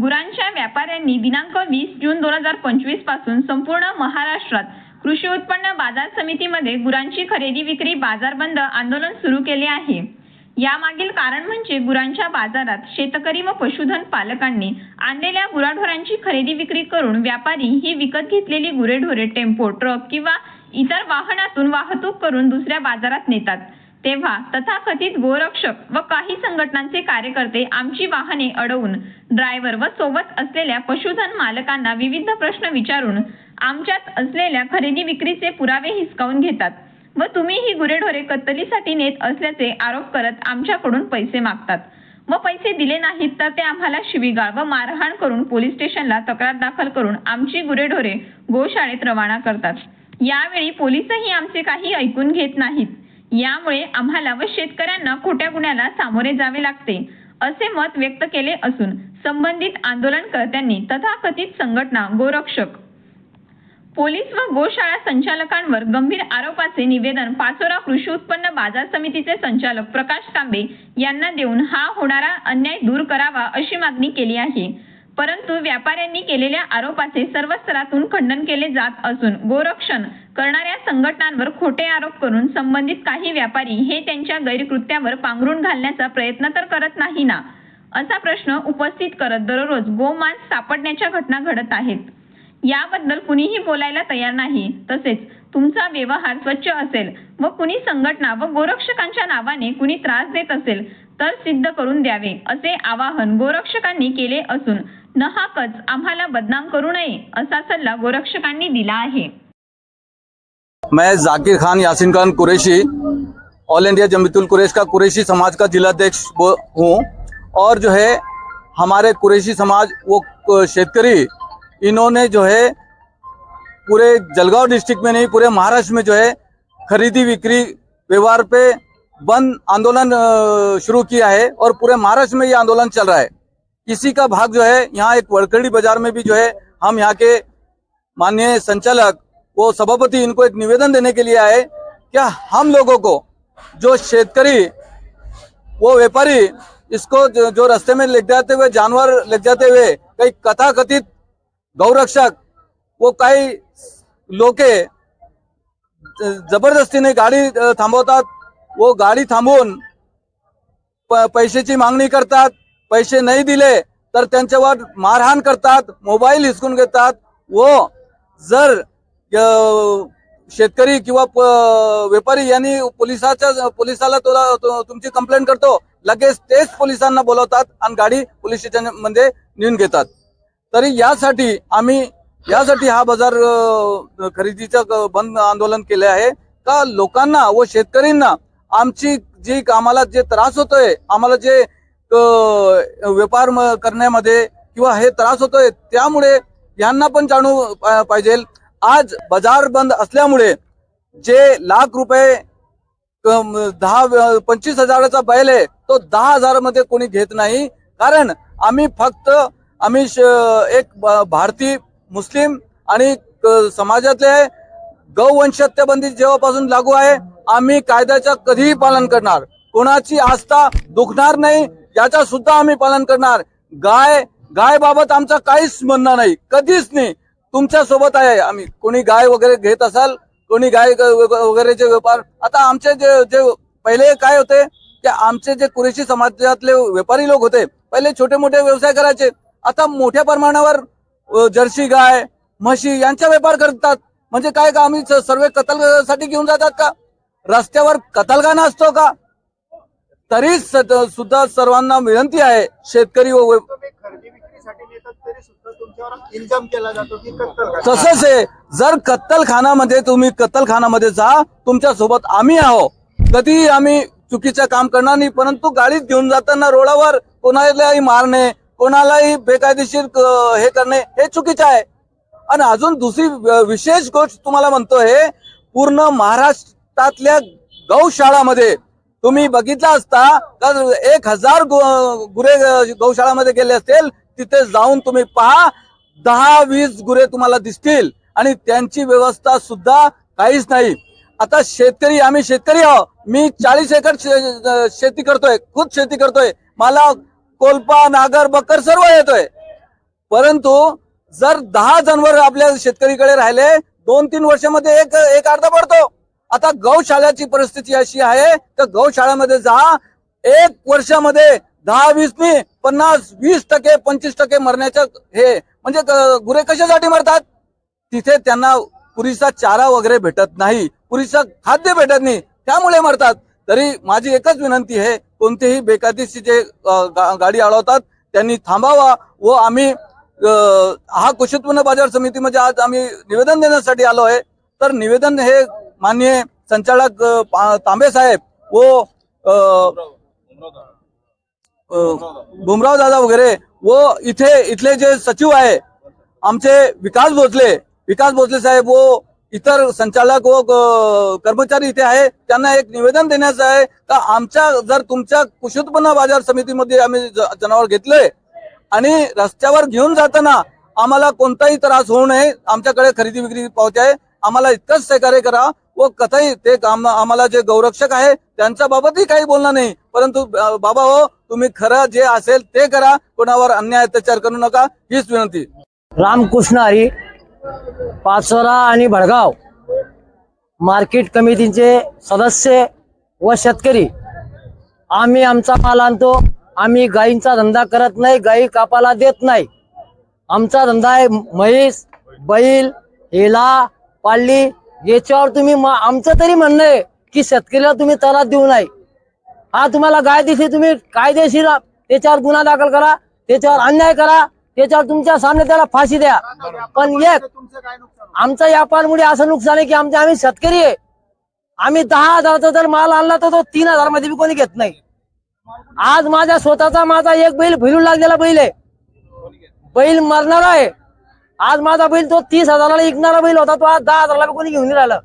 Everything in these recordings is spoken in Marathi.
गुरांच्या व्यापाऱ्यांनी दिनांक वीस जून दोन हजार पंचवीसपासून संपूर्ण महाराष्ट्रात कृषी उत्पन्न बाजार समितीमध्ये गुरांची खरेदी विक्री बाजार बंद आंदोलन सुरू केले आहे. यामागील कारण म्हणजे गुरांच्या बाजारात शेतकरी व पशुधन पालकांनी आणलेल्या गुराढोरांची खरेदी विक्री करून व्यापारी ही विकत घेतलेली गुरेढोरे टेम्पो ट्रक किंवा इतर वाहनातून वाहतूक करून दुसऱ्या बाजारात नेतात. तेव्हा तथाकथित गोरक्षक व काही संघटनांचे कार्यकर्ते आमची वाहने अडवून ड्रायव्हर व सोबत असलेल्या पशुधन मालकांना विविध प्रश्न विचारून आमच्यात असलेल्या खरेदी विक्रीचे पुरावे हिसकावून घेतात व तुम्ही ही गुरेढोरे कत्तलीसाठी नेत असल्याचे आरोप करत आमच्याकडून पैसे मागतात. व पैसे दिले नाहीत तर ते आम्हाला शिवीगाळ व मारहाण करून पोलीस स्टेशनला तक्रार दाखल करून आमची गुरेढोरे गोशाळेत रवाना करतात. यावेळी पोलीसही आमचे काही ऐकून घेत नाहीत. यामुळे आम्हाला व शेतकऱ्यांना खोट्या गुन्ह्याला सामोरे जावे लागते असे मत व्यक्त केले असून संबंधित आंदोलनकर्त्यांनी तथाकथित संघटना गोरक्षक पोलीस व गोशाळा संचालकांवर गंभीर आरोपाचे निवेदन पाचोरा कृषी उत्पन्न बाजार समितीचे संचालक प्रकाश तांबे यांना देऊन हा होणारा अन्याय दूर करावा अशी मागणी केली आहे. परंतु व्यापाऱ्यांनी केलेल्या आरोपाचे सर्व स्तरातून खंडन केले जात असून गोरक्षण करणाऱ्या संघटनांवर खोटे आरोप करून संबंधित काही व्यापारी हे त्यांच्या गैरकृत्यावर पांघरून घालण्याचा प्रयत्न तर करत नाही ना? असा प्रश्न उपस्थित करत दररोज गोमांस सापडण्याच्या घटना घडत आहेत. याबद्दल कुणीही बोलायला तयार नाही. तसेच तुमचा व्यवहार स्वच्छ असेल व कुणी संघटना व गोरक्षकांच्या नावाने कुणी त्रास देत असेल तर सिद्ध करून द्यावे असे आवाहन गोरक्षकांनी केले असून नहाकच आम्हाला बदनाम करू नये असा सल्ला गोरक्षकांनी दिला आहे. मैं जाकिर खान, यासिन खान कुरैशी, ऑल इंडिया जमीतुल कुरैश का कुरैशी समाज का जिलाध्यक्ष हूँ। और जो है, हमारे कुरैशी समाज, वो शेतकरी, इन्होंने जो है, पूरे जलगांव डिस्ट्रिक्ट में नहीं, पूरे महाराष्ट्र में जो है, खरीदी बिक्री व्यवहार पे बंद आंदोलन शुरू किया है और पूरे महाराष्ट्र में ये आंदोलन चल रहा है। इसी का भाग जो है, यहाँ एक वड़कड़ी बाज़ार में भी जो है, हम यहाँ के माननीय संचालक वो सभापति इनको एक निवेदन देने के लिए आए क्या हम लोगों को जो शेतकरी वो व्यापारी इसको जो, जो रास्ते में ले जाते हुए जानवर ले जाते हुए काही कथाकथित गौरक्षक वो काही लोके जबरदस्तीने गाडी थांबवतात वो गाडी थांबवून प- पैशाची मागणी करतात पैसे नाही दिले तर त्यांच्यावर मारहाण करतात मोबाईल हिसकून घेतात व जर शेतकरी किंवा व्यापारी यांनी पोलिसाच्या पोलिसाला तुला तुमची कंप्लेंट करतो लगेच तेच पोलिसांना बोलवतात आणि गाडी पोलीस स्टेशनमध्ये नेऊन घेतात. तरी यासाठी आम्ही यासाठी हा बाजार खरेदीचं बंद आंदोलन केले आहे. का लोकांना व शेतकऱ्यांना आमची जी आम्हाला जे त्रास होतोय आम्हाला जे व्यापार करण्यामध्ये किंवा हे त्रास होतोय त्यामुळे यांना पण जाणू पा- पाहिजे. आज बाजार बंद असल्यामुळे जे लाख रुपये दहा पंचवीस हजाराचा बैल आहे तो दहा हजारमध्ये कोणी घेत नाही. कारण आम्ही फक्त आम्ही श- एक भारतीय मुस्लिम आणि समाजातले गौवंशत्यबंदी जेव्हापासून लागू आहे आम्ही कायद्याचं कधीही पालन करणार. कोणाची आस्था दुखणार नाही याचा सुद्धा आम्ही पालन करणार. गाय गाय बाबत आमचं काहीच म्हणणं नाही. कधीच नाही. तुमच्यासोबत आहे. आम्ही कोणी गाय वगैरे घेत असाल कोणी गाय वगैरेचे व्यापार आता आमचे जे जे पहिले काय होते की आमचे जे कुरेशी समाजातले व्यापारी लोक होते पहिले छोटे मोठे व्यवसाय करायचे. आता मोठ्या प्रमाणावर जर्सी गाय म्हशी यांचा व्यापार करतात. म्हणजे काय का आम्ही सर्व कतलसाठी घेऊन जातात का? रस्त्यावर कतलखाना असतो का? तरी सुद्धा सर्वांना विनंती आहे शेतकरी व तसंच आहे. जर कत्तलखानामध्ये तुम्ही कत्तलखानामध्ये जा तुमच्यासोबत आम्ही आहो. कधीही आम्ही चुकीचं काम करणार नाही परंतु गाडीत घेऊन जाताना रोडावर कोणालाही मारणे कोणालाही बेकायदेशीर हे करणे हे चुकीचं आहे. आणि अजून दुसरी विशेष गोष्ट तुम्हाला म्हणतोय पूर्ण महाराष्ट्रातल्या गौशाळामध्ये तुम्ही बघितला असता तर एक हजार गुरे गौशाळामध्ये गेले असतील तिथे जाऊन तुम्ही पहा दहा वीस गुरे तुम्हाला दिसतील. आणि त्यांची व्यवस्था सुद्धा काहीच नाही. आता शेतकरी आम्ही शेतकरी आहो मी चाळीस एकर शे- शेती करतोय खूप शेती करतोय. मला कोलपा नागर बकर सर्व येतोय. परंतु जर दहा जनावर आपल्या शेतकरीकडे राहिले दोन तीन वर्षामध्ये एक एक अर्धा पडतो. आता गौशाळाची परिस्थिती अशी आहे तर गौशाळामध्ये जा. एक वर्षामध्ये दहा वीस नी पन्नास वीस टक्के पंचवीस टक्के मरण्याच्या हे म्हणजे गुरे कशासाठी मरतात? तिथे त्यांना पुरेसा चारा वगैरे भेटत नाही. पुरेसा खाद्य भेटत नाही. त्यामुळे मरतात. तरी माझी एकच विनंती आहे कोणतेही बेकायदेशीर जे गाडी अडवतात त्यांनी थांबावा व आम्ही हा कृषी उत्पन्न बाजार समितीमध्ये म्हणजे आज आम्ही निवेदन देण्यासाठी आलो आहे. तर निवेदन हे माननीय संचालक तांबे साहेब व बुमराव दादा वगैरे व इथे इथले जे सचिव आहे आमचे विकास भोसले विकास भोसले साहेब व इतर संचालक व कर्मचारी इथे आहे त्यांना एक निवेदन देण्याचं आहे का आमच्या जर तुमच्या कृषी उत्पन्न बाजार समितीमध्ये आम्ही जनावर घेतले आणि रस्त्यावर घेऊन जाताना आम्हाला कोणताही त्रास होऊ नये आमच्याकडे खरेदी विक्री पावते आहे आम्हाला इतकंच सहकार्य करा व कथाही ते काम आम्हाला जे गौरक्षक आहे त्यांच्या बाबतही काही बोलणार नाही. परंतु बाबा हो तुम्ही खरं जे असेल ते करा. कोणावर अन्याय अत्याचार करू नका. हीच विनंती. रामकृष्ण हरी पाचोरा आणि भडगाव मार्केट कमिटीचे सदस्य व शेतकरी. आम्ही आमचा माल आणतो. आम्ही गायींचा धंदा करत नाही गायी कापाला देत नाही. आमचा धंदा आहे म्हैस बैल हेला पाळली याच्यावर तुम्ही आमचं तरी म्हणणं आहे की शेतकऱ्याला तुम्ही तलात देऊ नये. हा तुम्हाला गाय दिसली तुम्ही कायदेशीर त्याच्यावर गुन्हा दाखल करा त्याच्यावर अन्याय करा त्याच्यावर तुमच्या सामने त्याला फाशी द्या. पण एक आमच्या आमचा व्यापारमुळे असं नुकसान आहे की आमच्या आम्ही शेतकरी आहे. आम्ही दहा हजाराचा जर माल आणला तर तो तीन हजारमध्ये बी कोणी घेत नाही. आज माझ्या स्वतःचा माझा एक बैल भिरून लागलेला बैल आहे. बैल मरणार आहे. आज माझा बैल तो तीस हजाराला विकणारा बैल होता तो आज दहा हजाराला कोणी घेऊन राहिलं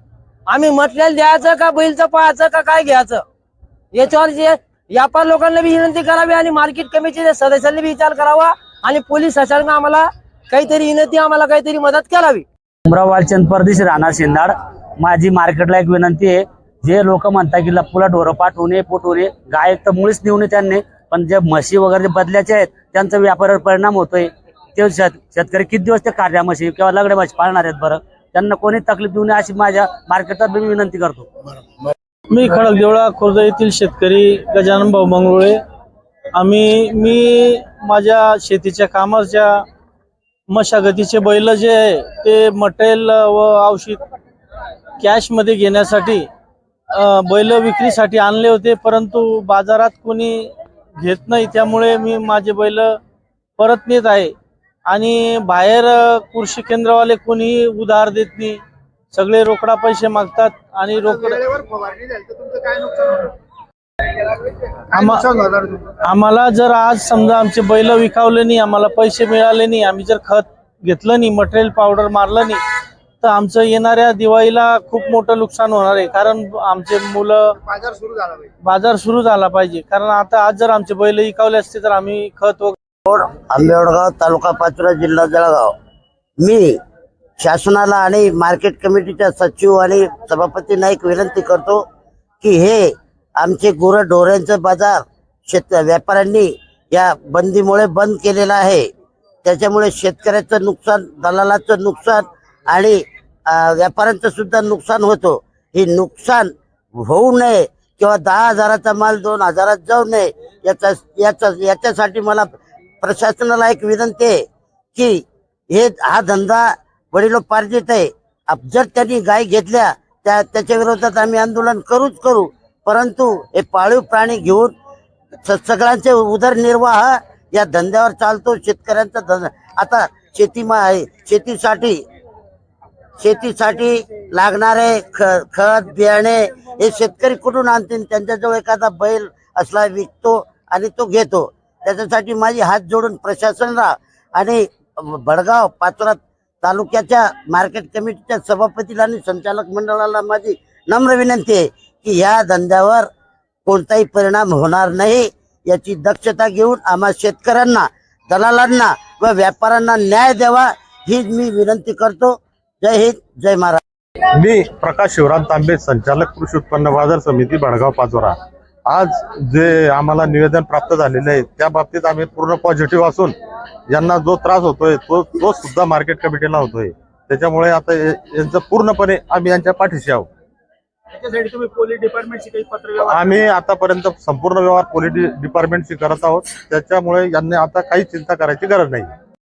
आम्ही म्हटलेलं द्यायचं का बैलचं पाहायचं का काय घ्यायचं? याच्यावर जे व्यापार लोकांना बी विनंती करावी आणि मार्केट कमिटीच्या सदस्यांनी बी विचार करावा आणि पोलीस शासनानं आम्हाला काहीतरी विनंती आम्हाला काहीतरी मदत करावी. उमराव वालचंद परदेशी राहणार शिंदाड. माझी मार्केटला एक विनंती आहे जे लोक म्हणतात की लपूला ढोरं पाठवू नये पोटवू गाय तर मुळीच नेऊ नये त्यांनी पण जे म्हशी वगैरे जे बदल्याचे आहेत त्यांचा व्यापारावर परिणाम होतोय. ते शेत शेतकरी किती दिवस ते कार्यामाशी किंवा लगडे पाळणार आहेत बरं? त्यांना कोणी तकलीफ देऊ नये अशी माझ्या मार्केटात मी विनंती करतो. मी खडक देवळा खुर्द येथील शेतकरी गजानन भाऊ मंगरुळे आम्ही मी माझ्या शेतीच्या कामाच्या मशागतीचे बैल जे आहे ते मटेरियल व औषध कॅशमध्ये घेण्यासाठी बैल विक्रीसाठी आणले होते परंतु बाजारात कोणी घेत नाही त्यामुळे मी माझे बैल परत नेत आहे. आणि बाहेर कृषी केंद्रवाले कोणी उधार देत नाही. सगळे रोकडा पैसे मागतात आणि रोकड? आम्हाला जर आज समजा आमचे बैल विकावले नाही आम्हाला पैसे मिळाले नाही आम्ही जर खत घेतलं नाही मटेरियल पावडर मारलं नाही तर आमचं येणाऱ्या दिवाळीला खूप मोठं नुकसान होणार आहे. कारण आमचे मुलं बाजार सुरू झाला पाहिजे. बाजार सुरू झाला पाहिजे. कारण आता आज जर आमचे बैल विकावले असते तर आम्ही खत वगैरे आंबेवडगाव तालुका पाचोरा जिल्हा जळगाव. मी शासनाला आणि मार्केट कमिटीच्या सचिव आणि सभापती नाईक विनंती करतो की हे आमचे गुरं ढोऱ्यांचं बाजार शेत व्यापाऱ्यांनी या बंदीमुळे बंद केलेला आहे. त्याच्यामुळे शेतकऱ्याचं नुकसान दलालाचं नुकसान आणि व्यापाऱ्यांचं सुद्धा नुकसान होतो. हे नुकसान होऊ नये किंवा दहा हजाराचा माल दोन हजारात जाऊ नये याचा याचा याच्यासाठी मला प्रशासनाला एक विनंती आहे की हे हा धंदा वडिलोपार्जित आहे. जर त्यांनी गाय घेतल्या त्या त्याच्या विरोधात आम्ही आंदोलन करूच करू. परंतु हे पाळीव प्राणी घेऊन स- सगळ्यांचे उदरनिर्वाह या धंद्यावर चालतो. शेतकऱ्यांचा धंदा आता शेती शेतीसाठी शेतीसाठी लागणारे ख- खत बियाणे हे शेतकरी कुठून आणतील? त्यांच्याजवळ एखादा बैल असला विकतो आणि तो घेतो. त्याच्यासाठी माझी हात जोडून प्रशासनाला आणि भडगाव पाचोरा तालुक्याच्या मार्केट कमिटीच्या सभापतीला आणि संचालक मंडळाला माझी नम्र विनंती आहे की ह्या धंद्यावर कोणताही परिणाम होणार नाही याची दक्षता घेऊन आम्हा शेतकऱ्यांना दलालांना व व्यापाऱ्यांना न्याय द्यावा ही मी विनंती करतो. जय हिंद जय महाराज मी प्रकाश शिवराम तांबे संचालक कृषी उत्पन्न बाजार समिती भडगाव पाचोरा. आज जे आम्हाला निवेदन प्राप्त झालेले आहे त्या बाबतीत आम्ही पूर्ण पॉझिटिव्ह असून यांना जो त्रास होतोय तो तो सुद्धा मार्केट कमिटीला होतोय. त्याच्यामुळे आता यांचं पूर्णपणे आम्ही यांच्या पाठीशी आहोत. त्याच्यासाठी तुम्ही पोलीस डिपार्टमेंटशी काही पत्र व्यवहार आम्ही आतापर्यंत संपूर्ण व्यवहार पोलीस डिपार्टमेंटशी करत आहोत. त्याच्यामुळे यांनी आता काही चिंता करायची गरज नाही.